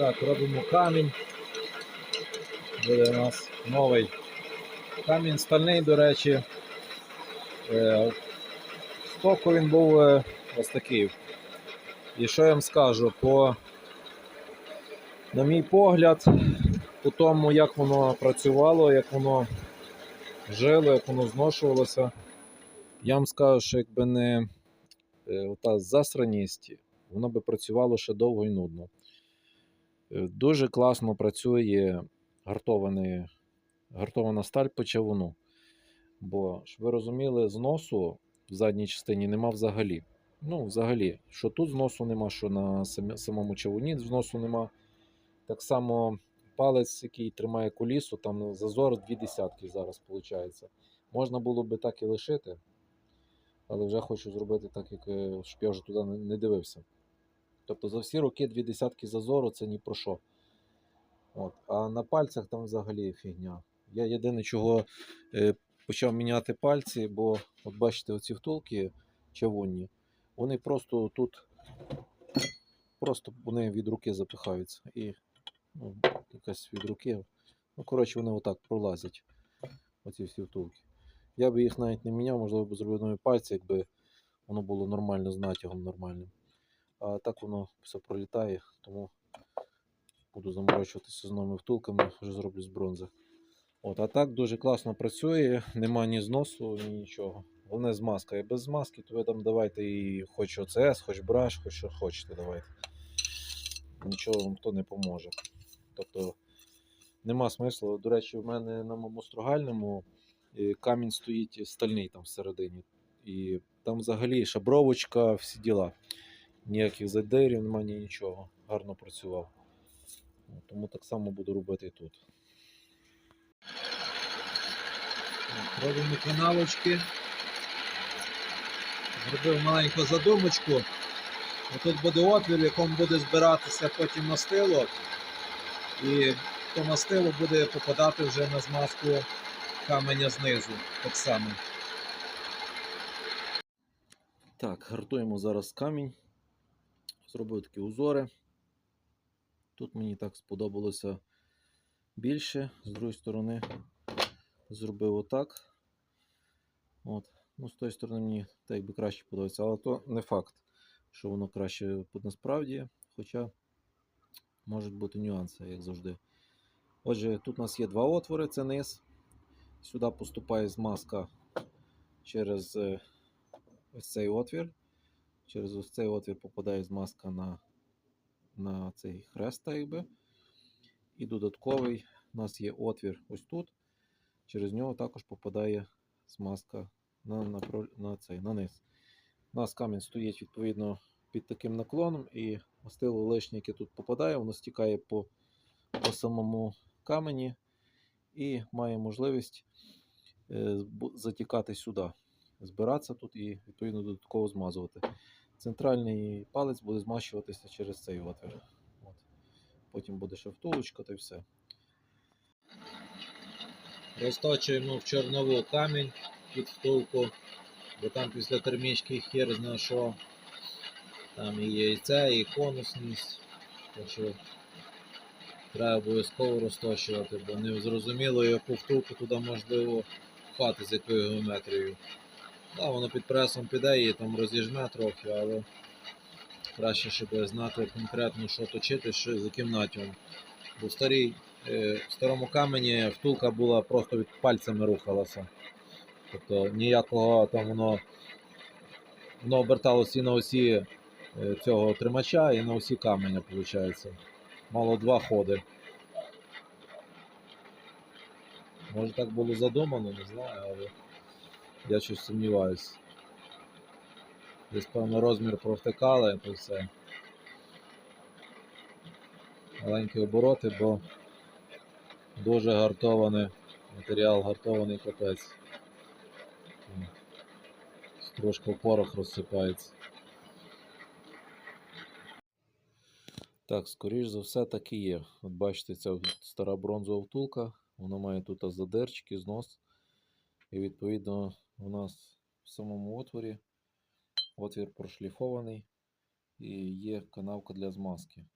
Так, робимо камінь. Буде у нас новий камінь стальний, до речі. Е, Стоку він був е, ось такий. І що я вам скажу, по, на мій погляд, по тому, як воно працювало, як воно жило, як воно зношувалося, я вам скажу, що якби не е, ота засраність, воно би працювало ще довго і нудно. Е, Дуже класно працює гартований, гартована сталь по чавуну. Бо, щоб ви розуміли, зносу в задній частині нема взагалі. Ну, взагалі, що тут зносу нема, що на самому чавуні зносу нема. Так само палець, який тримає колісо, там зазор дві десятки зараз виходить. Можна було би так і лишити, але вже хочу зробити так, як, е, щоб я вже туди не- не дивився. Тобто за всі роки дві десятки зазору це ні про що. От. А на пальцях там взагалі фігня. Я єдине, чого е, почав міняти пальці, бо от бачите, оці втулки чавунні, вони просто тут просто вони від руки запихаються. І ну, якась від руки. Ну, коротше, вони отак пролазять. Оці всі втулки. Я би їх навіть не міняв, можливо, б зробив нові пальці, якби воно було нормально з натягом нормальним. А так воно все пролітає, тому буду заморочуватися з новими втулками, вже зроблю з бронзи. От, а так дуже класно працює, нема ні зносу, ні нічого. Головне змазка. І без змазки, то ви там давайте і хоч ОЦС, хоч браш, хоч що хочете, давайте. Нічого вам то не поможе. Тобто нема смислу. До речі, в мене на моєму стругальному е, камінь стоїть стальний там всередині. І там взагалі шабровочка, всі діла. Ніяких задерів, немає ні нічого. Гарно працював. Тому так само буду робити і тут. Робимо канавочки. Зробив маленьку задумочку. Тут буде отвір, в якому буде збиратися потім мастило. І то мастило буде попадати вже на змазку каменя знизу. Так само. Так, гартуємо зараз камінь. Зробив такі узори. Тут мені так сподобалося більше. З другої сторони зробив отак. От. Ну, з тої сторони мені так якби краще подобається, але то не факт, що воно краще насправді. Хоча можуть бути нюанси, як завжди. Отже, тут у нас є два отвори, це низ. Сюди поступає змазка через е, ось цей отвір. Через ось цей отвір попадає змазка на, на цей хрест, так. І додатковий у нас є отвір ось тут. Через нього також попадає смазка на, на, на цей, на низ. У нас камінь стоїть відповідно під таким наклоном, і мастило лишнє, яке тут попадає, воно стікає по, по самому камені і має можливість е, затікати сюди, збиратися тут і відповідно додатково змазувати. Центральний палець буде змащуватися через цей отвір. От. Потім буде ще втулочка та все. Розточуємо в чорнову камінь під втулку, бо там після термічки хер зна що. Там і яйце, і конусність. Так що треба обов'язково розточувати, бо не зрозуміло, яку втулку туди можливо впати з якою геометрією. Да, воно під пресом піде і там розіжме трохи, але краще, щоб знати конкретно, що точити, що, з яким натягом. Бо в старій, е, в старому камені втулка була просто від пальцями рухалася. Тобто ніякого там воно, воно оберталося і на осі е, цього тримача, і на осі каменя, виходить. Мало два ходи. Може так було задумано, не знаю, але я щось сумніваюся. Десь певно розмір провтикали, то все. Маленькі обороти, бо дуже гартований матеріал, гартований капець. Трошки порох розсипається. Так, скоріш за все, так і є. От бачите, ця стара бронзова втулка, вона має тут задерчики, знос. І відповідно у нас в самому отворі отвір прошліфований і є канавка для змазки.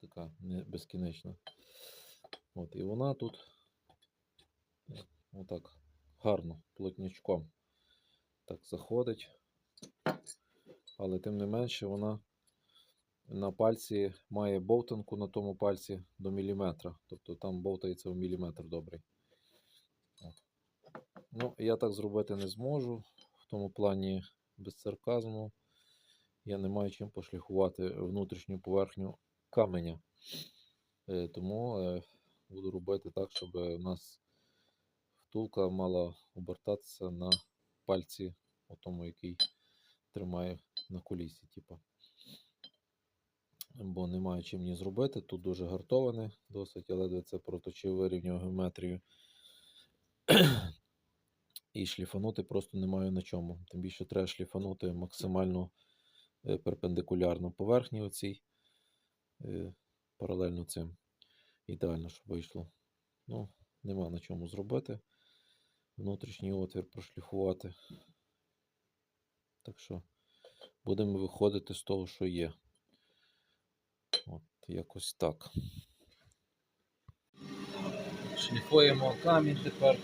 така не безкінечна. От, і вона тут отак гарно, плотнячком так заходить. Але тим не менше вона на пальці має бовтанку на тому пальці до міліметра. Тобто там бовтається в міліметр добрий. Ну, я так зробити не зможу. В тому плані без сарказму. Я не маю чим пошліфувати внутрішню поверхню каменя. Е, Тому е, буду робити так, щоб у нас втулка мала обертатися на пальці, о тому, який тримає на колісі. Типу. Бо немає чим ні зробити. Тут дуже гартоване досить, я ледве це проточив, вирівняв геометрію. І шліфанути просто немає на чому. Тим більше треба шліфанути максимально е, перпендикулярно поверхні оцій, е, паралельно цим. Ідеально, щоб вийшло. Ну, нема на чому зробити. Внутрішній отвір прошліфувати. Так що будемо виходити з того, що є. От якось так. Шліфуємо камінь тепер.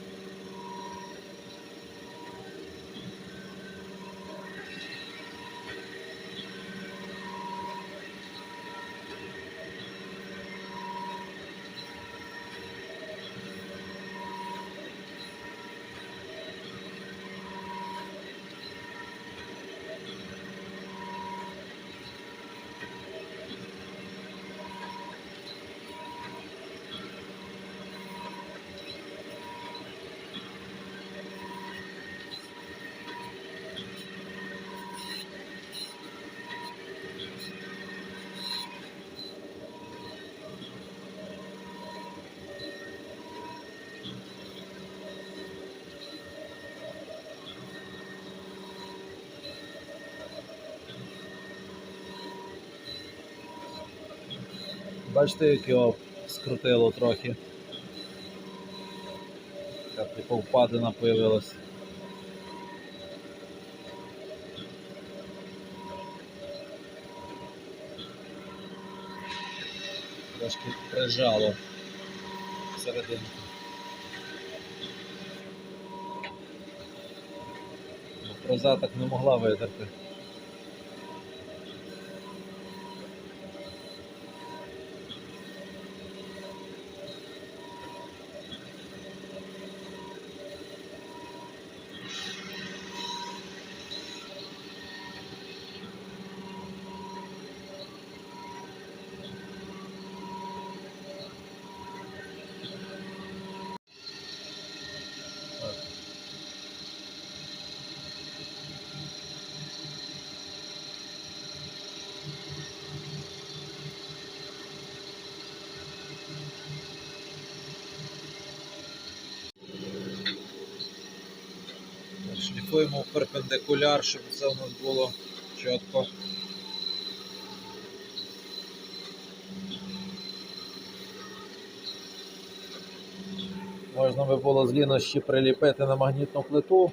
Бачите, як його скрутило трохи. Така типу впадина появилась. Трошки прижало всередину. Ну, Фреза так не могла видерти. Так. Шліфуємо перпендикуляр, щоб це у нас було чітко. Можна би було з лінощі приліпити на магнітну плиту,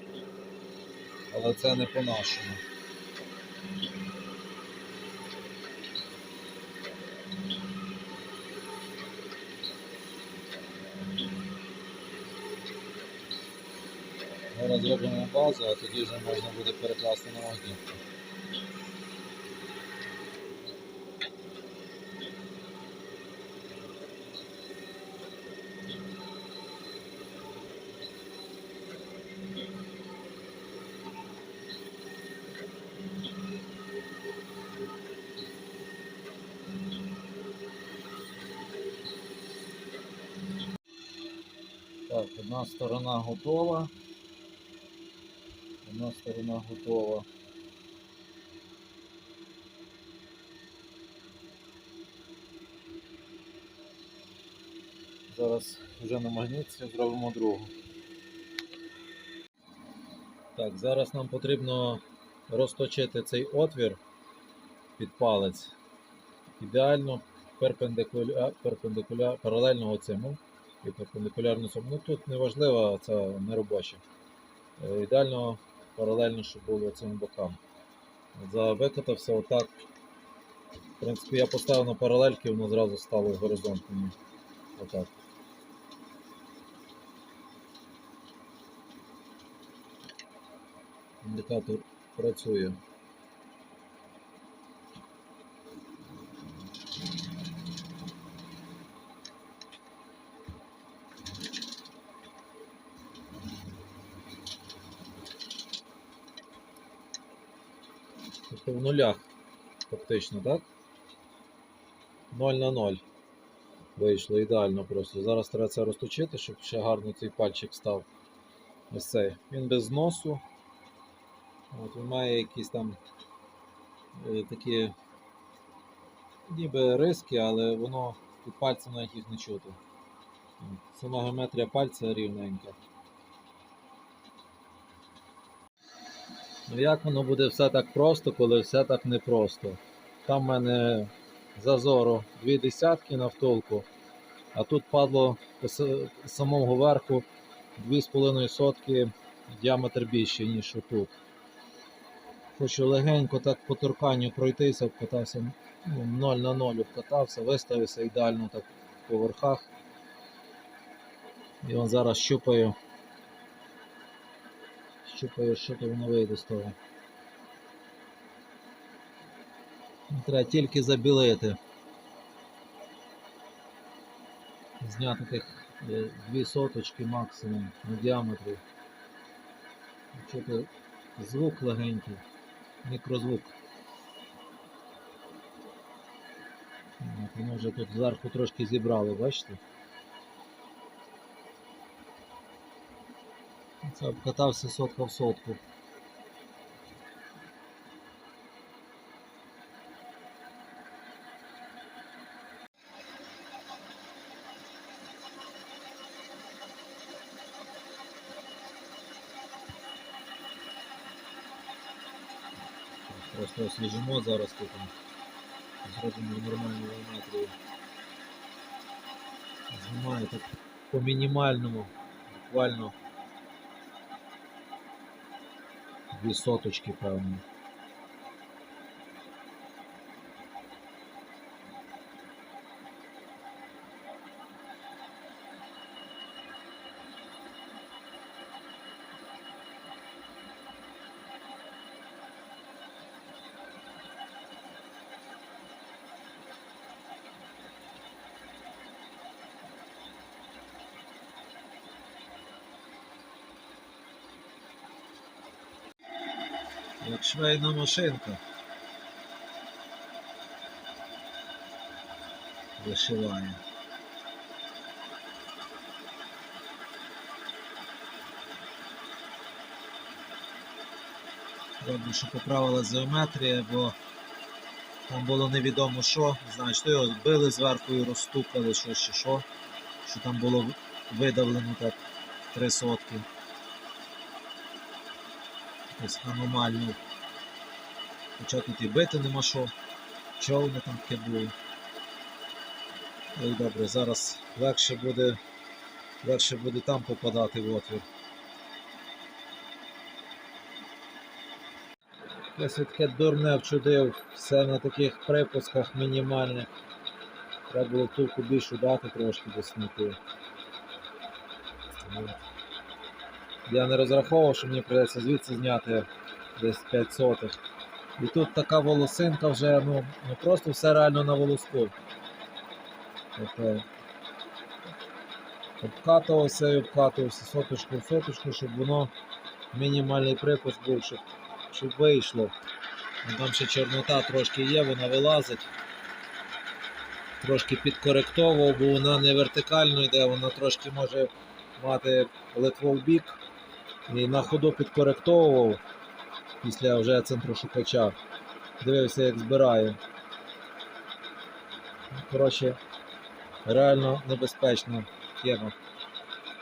але це не по-нашому. Зробимо базу, а тоді вже можна буде перекласти на магнітку. Так, одна сторона готова. Одна сторона готова. Зараз вже на магнітці зробимо другу. Так, зараз нам потрібно розточити цей отвір під палець. Ідеально перпендикуля... перпендикуля... паралельно цьому і перпендикулярно цьому. Ну тут не важливо, це не робоче. Е, Ідеально паралельно, щоб було цим бокам. За- Викатався отак В принципі, я поставив на паралельки, воно зразу стало горизонтом. Отак. Індикатор працює. Тобто в нулях фактично, так? 0 на 0. Вийшло ідеально просто. Зараз треба це розточити, щоб ще гарно цей пальчик став. Ось цей. Він без носу. От, він має якісь там е, такі ніби риски, але воно під пальцем навіть їх не чути. Сама геометрія пальця рівненька. Ну як воно буде все так просто, коли все так непросто? Там в мене зазору дві десятки на втулку, а тут падло с- самого верху 2,5 сотки діаметр більший, ніж тут. Хочу легенько так по торканню пройтися, обкатався ну, 0 на 0 обкатався, виставився ідеально так по верхах. І он зараз щупаю. Щупаю, що то воно вийде з того. Треба тільки забілити. Зняти тих е, дві соточки максимум на діаметрі. Чути звук легенький, мікрозвук. Вже тут зверху трошки зібрали, бачите? Це обкатався сотка в сотку. Просто освіжимо зараз тут. Зробимо нормальну геометрію. Знімаю так по мінімальному, буквально Дві соточки, певно. Як швейна машинка. Вишиває. Добре, що поправилась геометрія, бо там було невідомо що. Знаю, що його били зверху і розстукали, що чи що. Що там було видавлено так три сотки. Ось аномально. Хоча тут і бити нема що. Човни там таке. Ну і добре, зараз легше буде, легше буде там попадати в отвір. Я таке дурне вчудив, все на таких припусках мінімальних. Треба було втулку більшу дати трошки до снити. Я не розраховував, що мені прийдеться звідси зняти десь 5 сотих. І тут така волосинка вже, ну, ну просто все реально на волоску. Тобто обкатувався і обкатувався соточку в соточку, щоб воно мінімальний припуск був, щоб, щоб вийшло. Ну, Там ще чорнота трошки є, вона вилазить. Трошки підкоректовував, бо вона не вертикально йде, вона трошки може мати литво в бік. І на ходу підкоректовував після вже центрошукача. Дивився, як збирає. Ну, Коротше, реально небезпечна тема.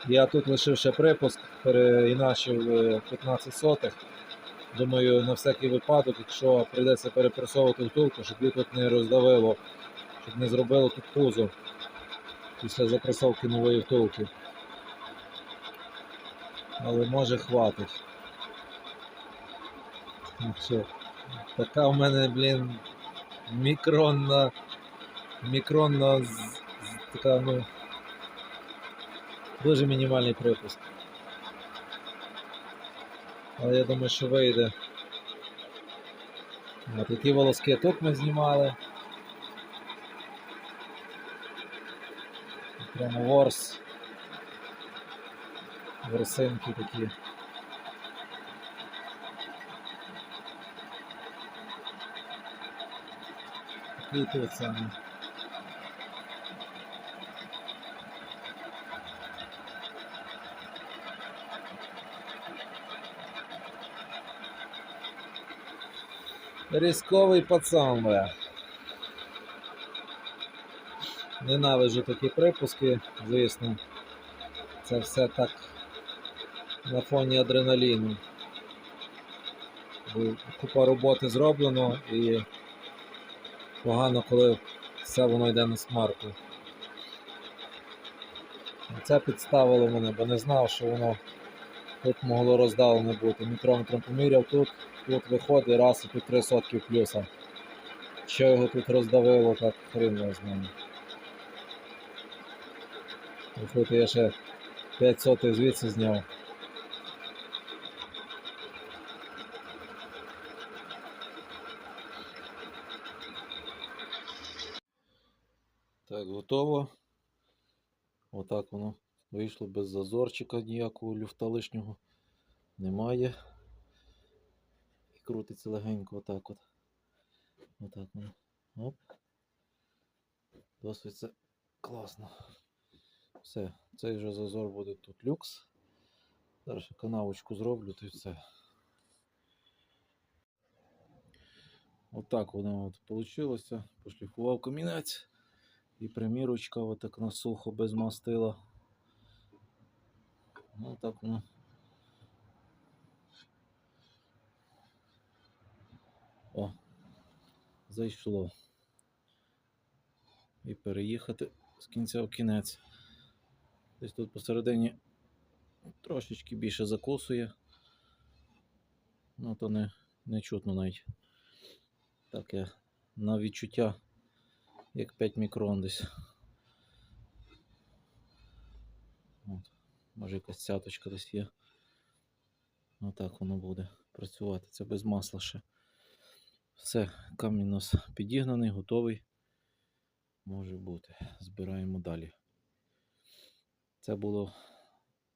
Я тут лишив ще припуск, переіначив е, 15 сотих. Думаю, на всякий випадок, якщо прийдеться перепресовувати втулку, щоб її тут не роздавило, щоб не зробило тут пузо після запресовки нової втулки. Але може хватить. Ну, все. Така в мене, блін, мікронна, мікронна така, ну, дуже мінімальний припуск. Але я думаю, що вийде. От які волоски тут ми знімали. Прямо ворс. Ворсинки такі. Тут саме. Різковий пацан, бля. Ненавиджу такі припуски, звісно. Це все так на фоні адреналіну. Купа роботи зроблено і погано, коли все воно йде на смарку. Це підставило мене, бо не знав, що воно тут могло роздавлене бути. Мікрометром поміряв тут, тут виходить раз і тут 3 сотки плюса. Що його тут роздавило, так хрен його знає. Виходить, я ще 5 сотих звідси зняв. Так, готово. Отак воно вийшло без зазорчика ніякого люфта лишнього немає. І крутиться легенько отак от. Отак воно. Оп. Досить це класно. Все, цей вже зазор буде тут люкс. Зараз канавочку зроблю, то й все. Отак воно от вийшло. Пошліфував камінець. І примірочка отак на сухо без мастила. Ну так воно. О, зайшло. І переїхати з кінця в кінець. Десь тут посередині трошечки більше закусує. Ну, то не, не чутно навіть. Так я на відчуття як 5 мікрон десь. От. Може якась цяточка десь є. Отак воно буде працювати. Це без масла ще. Все, камінь у нас підігнаний, готовий. Може бути. Збираємо далі. Це було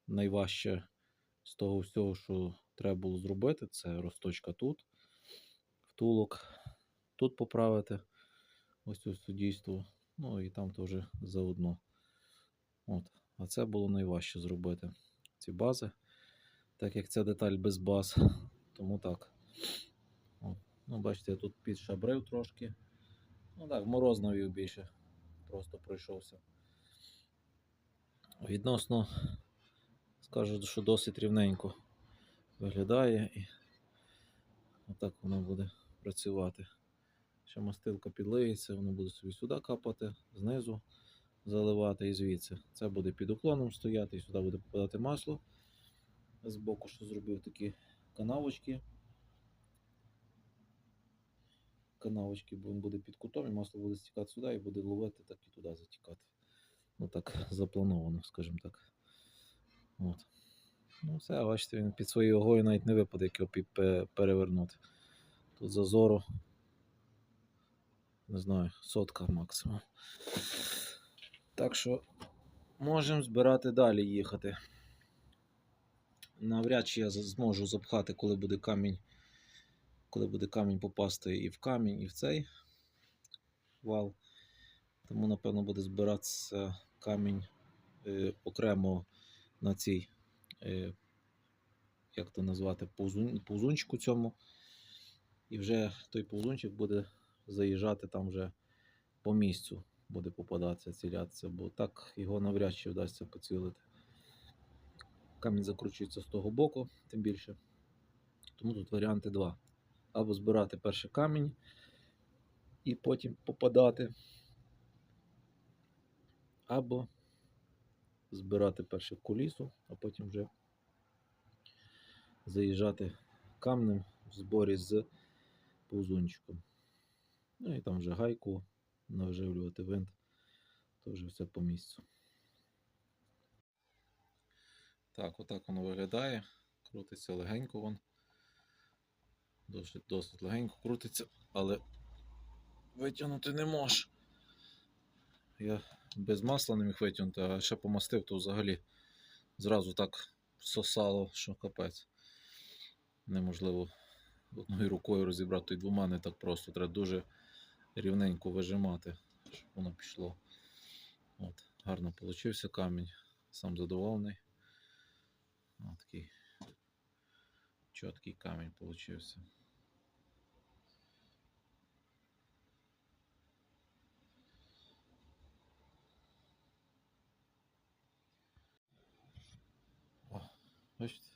найважче з того всього, що треба було зробити. Це росточка тут, втулок тут поправити. Ось це суддійство. Ну і там теж заодно. От. А це було найважче зробити. Ці бази. Так як ця деталь без баз, тому так. О. Ну, бачите, я тут підшабрив трошки. Ну так, мороз навів більше. Просто пройшовся. Відносно, скажу, що досить рівненько виглядає і отак воно буде працювати. Ще мастилка підлиється, воно буде собі сюди капати, знизу заливати і звідси. Це буде під уклоном стояти, і сюди буде попадати масло. Збоку, що зробив такі канавочки. Канавочки, бо він буде під кутом, і масло буде стікати сюди і буде ловити, так і туди затікати. Ну так заплановано, скажімо так. От. Ну, все, бачите, він під своєю вагою навіть не випаде, як його перевернути. Тут зазору не знаю, сотка максимум. Так що можемо збирати далі їхати. Навряд чи я зможу запхати, коли буде камінь, коли буде камінь попасти і в камінь, і в цей вал. Тому, напевно, буде збиратися камінь е, окремо на цій, е, як то назвати, повзун, повзунчику цьому. І вже той повзунчик буде заїжджати там вже по місцю, буде попадатися, цілятися, бо так його навряд чи вдасться поцілити. Камінь закручується з того боку, тим більше. Тому тут варіанти два. Або збирати перший камінь і потім попадати, або збирати перше кулісу, а потім вже заїжджати камнем в зборі з повзунчиком. Ну і там вже гайку навживлювати винт. То вже все по місцю. Так, отак воно виглядає. Крутиться легенько вон. Досить, досить легенько крутиться, але витягнути не можу. Я без масла не міг витягнути, а ще помастив, то взагалі зразу так сосало, що капець. Неможливо одною рукою розібрати і двома не так просто. Треба дуже рівненько вижимати, щоб воно пішло. От, гарно получився камінь. Сам задоволений. От такий чіткий камінь получився. Бачите?